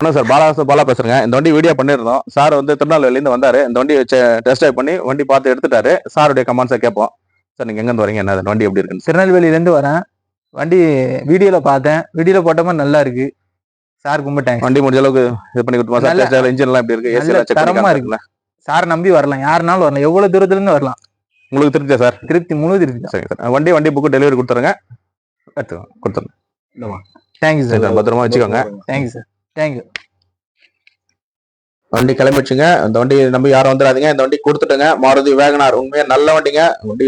என்ன sir. Bala sir Bala பேசுறேங்க. இந்த வண்டி வீடியோ பண்ணியிருந்தோம். சார் வந்து திருநெல்வேலியிலேருந்து வந்தாரு. இந்த வண்டி டெஸ்ட் ட்ரைவ் பண்ணி வண்டி பார்த்து எடுத்துட்டாரு. சாருடைய கமெண்ட்ஸை கேட்போம். சார் நீங்க எங்கேருந்து வரீங்க? என்ன வண்டி எப்படி இருக்குன்னு திருநெல்வேலியிலேருந்து வரேன். வண்டி வீடியோவில் பார்த்தேன். வீடியோவில் போட்டோமா? நல்லா இருக்கு. சார் கும்பிட்டேன். வண்டி முடிஞ்ச அளவுக்கு இது பண்ணி கொடுத்துமா சார்? நல்ல- டெஸ்ட் இன்ஜின் எல்லாம் எப்படி இருக்கு? ஏசி நல்ல எல்லாம் செக் தரமா பண்ணி இருக்கு. சார் நம்பி வரலாம். யாருனாலும் வரலாம். எவ்வளோ தூரத்துலேருந்து வரலாம்? உங்களுக்கு திருப்தியா சார்? திருப்தி முழு திருப்தி சரிங்க சார். வண்டி வண்டி புக்கு டெலிவரி கொடுத்துருங்க. எடுத்து கொடுத்துருங்க. தேங்க்யூ சார் பத்திரமா வச்சுக்கோங்க. தேங்க்யூ சார் தேங்க்யூ வண்டி கிளம்பிச்சுங்க இந்த வண்டி நம்பி யாரும் வந்துடாதீங்க. இந்த வண்டி கொடுத்துட்டுங்க. மாருதி வேகனார் உண்மையாக நல்ல வண்டிங்க. வண்டி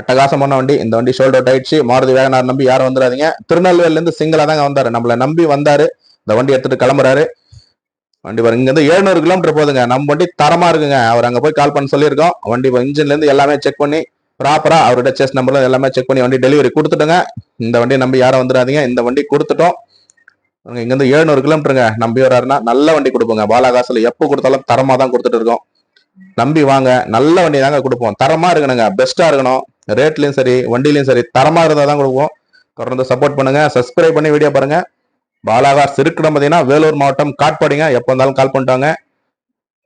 அட்டகாசமான வண்டி. இந்த வண்டி ஷோல்டர் ஆயிடுச்சு. மாருதி வேகனார் நம்பி யாரும் வந்துடாதீங்க. திருநெல்வேலிலேருந்து சிங்கிளாக தாங்க வந்தார். நம்மளை நம்பி வந்தாரு. இந்த வண்டி எடுத்துட்டு கிளம்புறாரு. வண்டி பாருங்க இங்கேருந்து எழுநூறு கிலோமீட்டர் போகுதுங்க. நம்ம வண்டி தரமாக இருக்குங்க. அவர் அங்கே போய் கால் பண்ண சொல்லியிருக்கோம். வண்டி இன்ஜின்லேருந்து எல்லாமே செக் பண்ணி ப்ராப்பராக அவரோட செஸ் நம்பர்லாம் எல்லாமே செக் பண்ணி வண்டி டெலிவரி கொடுத்துட்டுங்க. இந்த வண்டி நம்பி யாரும் வந்துடாதீங்க. இந்த வண்டி கொடுத்துட்டோம். இங்கேருந்து ஏழுநூறு எழுநூறு கிலோமீட்டருங்க. நம்பி வர்றாருன்னா நல்ல வண்டி கொடுப்போங்க. பாலாகாசில் எப்போ கொடுத்தாலும் தரமாக தான் கொடுத்துட்டு இருக்கோம். நம்பி வாங்க. நல்ல வண்டி தாங்க கொடுப்போம். தரமாக இருக்கணுங்க. பெஸ்ட்டாக இருக்கணும். ரேட்லேயும் சரி வண்டிலையும் சரி தரமாக இருந்தால் தான் கொடுப்போம். தொடர்ந்து சப்போர்ட் பண்ணுங்க. சப்ஸ்கிரைப் பண்ணி வீடியோ பாருங்க. பாலாகாஸ் இருக்கிறோம் பார்த்தீங்கன்னா வேலூர் மாவட்டம் காட்பாடிங்க. எப்போ இருந்தாலும் கால் பண்ணிட்டாங்க.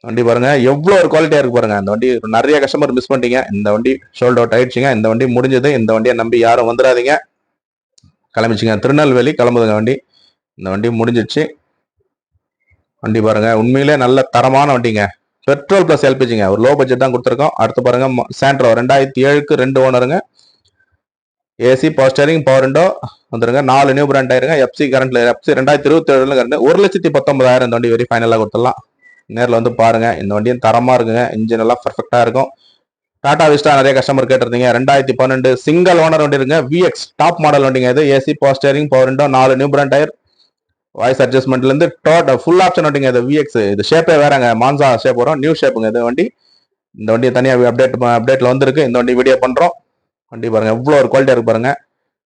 வண்டி பாருங்க. எவ்வளோ ஒரு குவாலிட்டியாக இருக்கு பாருங்க. இந்த வண்டி நிறைய கஸ்டமர் மிஸ் பண்ணிட்டீங்க. இந்த வண்டி ஷோல்ட் அவுட் ஆயிடுச்சுங்க. இந்த வண்டி முடிஞ்சது. இந்த வண்டியை நம்பி யாரும் வந்துடாதீங்க கிளம்பிச்சுங்க. திருநெல்வேலி கிளம்புதுங்க வண்டி. இந்த வண்டி முடிஞ்சிடுச்சு. வண்டி பாருங்க. உண்மையிலே நல்ல தரமான வண்டிங்க. பெட்ரோல் பிளஸ் எல்பிஜிங்க ஒரு லோ பட்ஜெட் தான் கொடுத்துருக்கோம். அடுத்து பாருங்க சாண்ட்ரோ ரெண்டாயிரத்தி ஏழுக்கு ரெண்டு ஓனருங்க AC power steering power window வந்துருங்க. நாலு நியூ பிராண்ட் ஆயிருங்க எஃப்சி கரண்ட்ல எஃப்சி ரெண்டாயிரத்தி இருபத்தி ஏழுல கரண்ட் ஒரு லட்சத்தி பத்தொன்பதாயிரம் இந்த வண்டி வெரி ஃபைனலாக கொடுத்துடலாம். நேரில் வந்து பாருங்க. இந்த வண்டியும் தரமா இருக்குங்க. இன்ஜின் எல்லாம் பர்ஃபெக்டா இருக்கும். டாடா விஸ்டா நிறைய கஸ்டமர் கேட்டிருந்தீங்க. ரெண்டாயிரத்தி பன்னெண்டு சிங்கிள் ஓனர் வண்டி இருங்க விஎக்ஸ் டாப் மாடல் வண்டிங்க இது. AC power steering power window நாலு நியூ பிராண்ட் டயர் வாய்ஸ் அட்ஜஸ்ட்மெண்ட்ல இருந்து ஃபுல் ஆப்ஷன் வண்டிங்க இது விஎக்ஸ் இது ஷேப்பே வேறங்க. மான்சா ஷேப் வரும் நியூ ஷேப்புங்க இது வண்டி இந்த வண்டி தனியாக அப்டேட் அப்டேட்ல வந்திருக்கு. இந்த வண்டி வீடியோ பண்றோம். வண்டி பாருங்க எவ்வளோ ஒரு குவாலிட்டியா இருக்கு பாருங்க.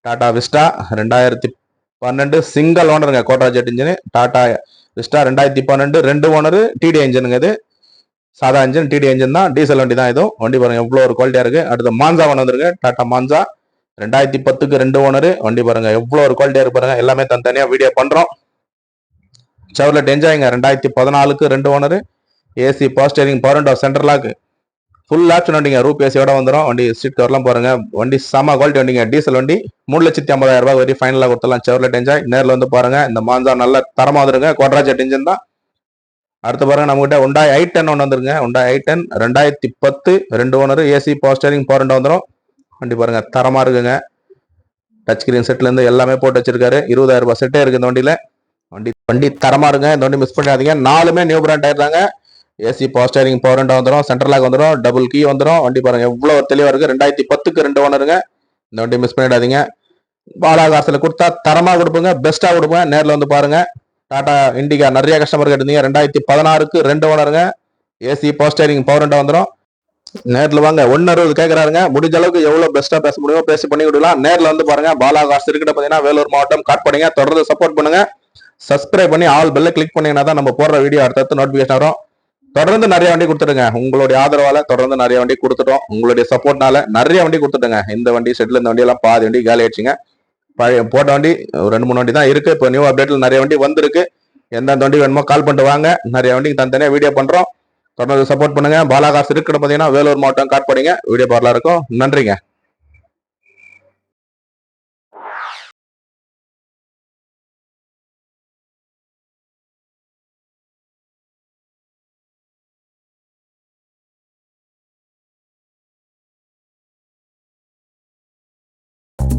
டாடா விஸ்டா ரெண்டாயிரத்தி பன்னெண்டு சிங்கிள் ஓனருங்க கோட்ரா ஜெட் இன்ஜின் டாடா விஸ்டா ரெண்டாயிரத்தி பன்னெண்டு ரெண்டு ஓனரு டிடி இன்ஜினுங்க இது. சாதா இன்ஜின் டிடி இன்ஜின் தான். டீசல் வண்டி தான் இதுவும் வண்டி பாருங்க எவ்வளோ ஒரு குவாலிட்டியா இருக்கு. அடுத்து மான்சா ஒன்று வந்துருங்க டாடா மான்சா ரெண்டாயிரத்தி பத்துக்கு ரெண்டு ஓனரு வண்டி பாருங்க எவ்வளோ ஒரு குவாலிட்டியா இருக்கு பாருங்க. எல்லாமே தனித்தனியாக வீடியோ பண்றோம். செவரில் டெஞ்சாயிங்க ரெண்டாயிரத்தி பதினாலுக்கு ரெண்டு owner. AC power steering power window center lock full option வண்டிங்க ரூப் ஏசியோட வந்துடும் வண்டி ஸ்ட்ரீட் கவர்லாம் பாருங்க. வண்டி செம குவாலிட்டி வண்டிங்க. டீசல் வண்டி மூணு லட்சத்தி ஐம்பதாயிரம் ரூபாய் வரை ஃபைனலாக கொடுத்துலாம் செவர்லெட் டெஞ்சாய் நேரில் வந்து பாருங்க. இந்த மாஞ்சா நல்ல தரமாக வந்துருங்க. கோட்ரா ஜெட் இன்ஜின் தான். அடுத்து பாருங்க. நம்மகிட்ட உண்டாய் ஐ டென் ஒன்று வந்துருங்க. உண்டாய் ஐ டென் ரெண்டாயிரத்தி பத்து ரெண்டு ஓனர். ஏசி பாஸ்டரிங் பவர்ண்டோ வந்துடும் வண்டி பாருங்க. தரமாக இருக்குங்க. டச் ஸ்கிரீன் செட்லேருந்து எல்லாமே போட்டு வச்சிருக்காரு. இருபதாயிரம் ரூபாய் செட்டே இருக்கு இந்த வண்டியில். வண்டி வண்டி தரமா இருங்க. இந்த வண்டி மிஸ் பண்ணிடாதீங்க. நாலுமே நியூ பிராண்ட் டயர் தாங்க ஏசி பவர் ஸ்டேரிங் பவர் வந்துடும் சென்ட்ரல் வந்துடும் டபுள் கீ வந்துடும் வண்டி பாருங்க எவ்வளவு தெளிவா இருக்கு. ரெண்டாயிரத்தி பத்துக்கு ரெண்டு ஓனருங்க இந்த வண்டி மிஸ் பண்ணிடாதீங்க. பாலாகாசில் கொடுத்தா தரமா கொடுப்போங்க பெஸ்டா கொடுப்போங்க. நேரில் வந்து பாருங்க. டாடா இண்டிகா நிறைய கஸ்டமர் கேட்டிருந்தீங்க ரெண்டாயிரத்தி பதினாறுக்கு ரெண்டு ஓனருங்க ஏசி பவர் ஸ்டேரிங் பவர் வந்துடும் நேரில் வாங்க. ஒன்னு அறுபது கேட்கறாருங்க முடிஞ்ச அளவுக்கு எவ்வளவு பெஸ்டா பேச முடியுமோ பேசி பண்ணி கொடுக்கலாம். நேரில் வந்து பாருங்க. பாலாகாஸ் இருக்கிற பாத்தீங்கன்னா வேலூர் மாவட்டம் காட்பாடிங்க. தொடர்ந்து சப்போர்ட் பண்ணுங்க. சப்ஸ்கிரைப் பண்ணி ஆல் பெல்ல கிளிக் பண்ணீங்கன்னா தான் நம்ம போடுற வீடியோ அடுத்தடுத்து நோட்டிபிகேஷன் வரும். தொடர்ந்து நிறைய வண்டி கொடுத்துருங்க உங்களுடைய ஆதரவால தொடர்ந்து நிறைய வண்டி கொடுத்துட்டோம். உங்களுடைய சப்போர்ட்னால நிறைய வண்டி கொடுத்துட்டுங்க இந்த வண்டி செட்டில் இந்த வண்டி எல்லாம் பாதி வண்டி காலி ஆயிடுச்சுங்க. பழைய போட்ட வண்டி ஒரு ரெண்டு மூணு வண்டி தான் இருக்கு. இப்போ நியூ அப்டேட்ல நிறைய வண்டி வந்திருக்கு. எந்தெந்த வண்டி வேணுமோ கால் பண்ணிட்டு வாங்க. நிறைய வண்டிக்கு தனித்தனியாக வீடியோ பண்றோம். தொடர்ந்து சப்போர்ட் பண்ணுங்க. பாலாகாசு இருக்கிற பார்த்தீங்கன்னா வேலூர் மாவட்டம் காட்பாடிங்க. வீடியோ பார்லாம் இருக்கும். நன்றிங்க.